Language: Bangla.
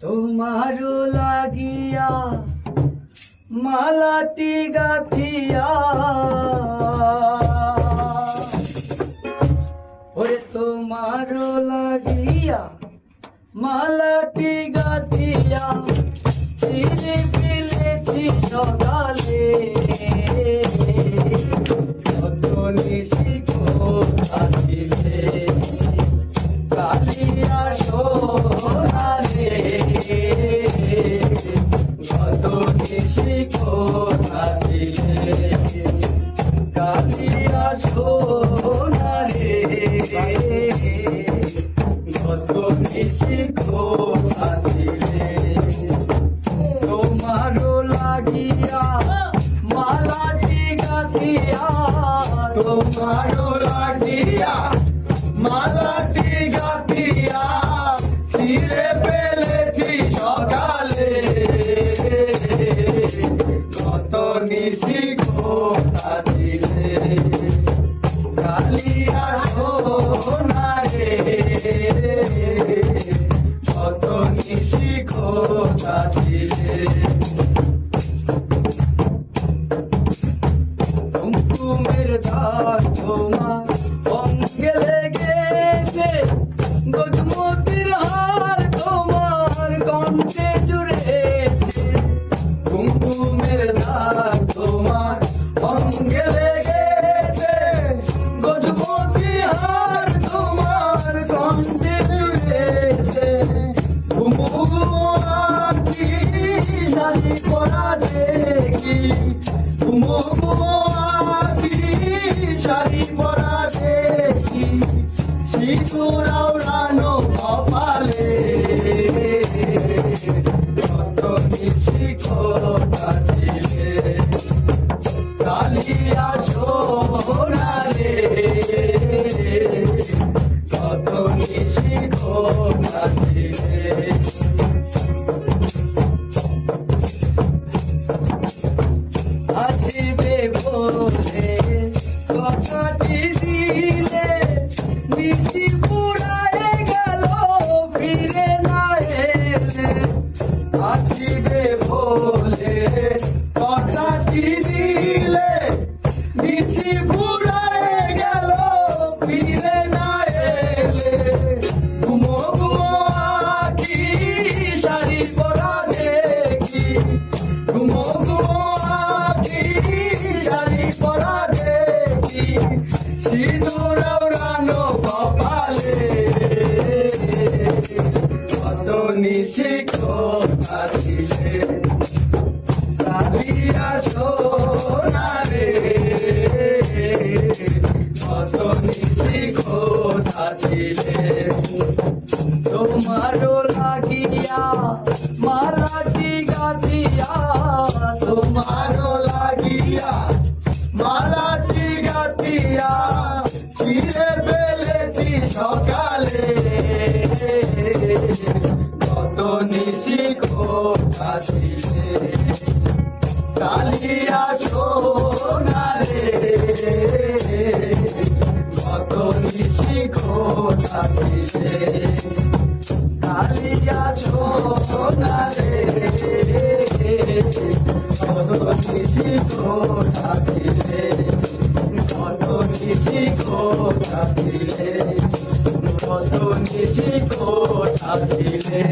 তোমারও লাগিয়া মালাটি গাথিয়া। ওরে তোমারও লাগিয়া মালাটি গাথিয়া ছিঁড়ে ফেলেছি সকালে। কত নিশিখো থাকিলে কালিয়া কালিয়া সোনারে কত নিশিখো থাকিলে তোমারও লাগিয়া মালাটি গাথিয়া লাগিয়া মালাটি গাথিয়া নিশিখো কাটিলে কুমকুমের দাগ তোমার শাড়ি পরা দেখি। ঘুমো ঘুমো শাড়ি পরা কথাটি দিলে? নিশি ফুরায় গেল, ফিরে না এলে। ঘুমো ঘুমো আখি শাড়ি পরা দেখি। ঘুমো ঘুমো আখি শাড়ি পরা দেখি। রানো কত লাগিয়া মালাটি গাছিয়া তোমারও লাগিয়া মালাটি গাতিয়া চিরে সকালে। কত নিশিখো থাকিলে কালিয়া কোঠাছিলে কত নিশি কোঠাছিলে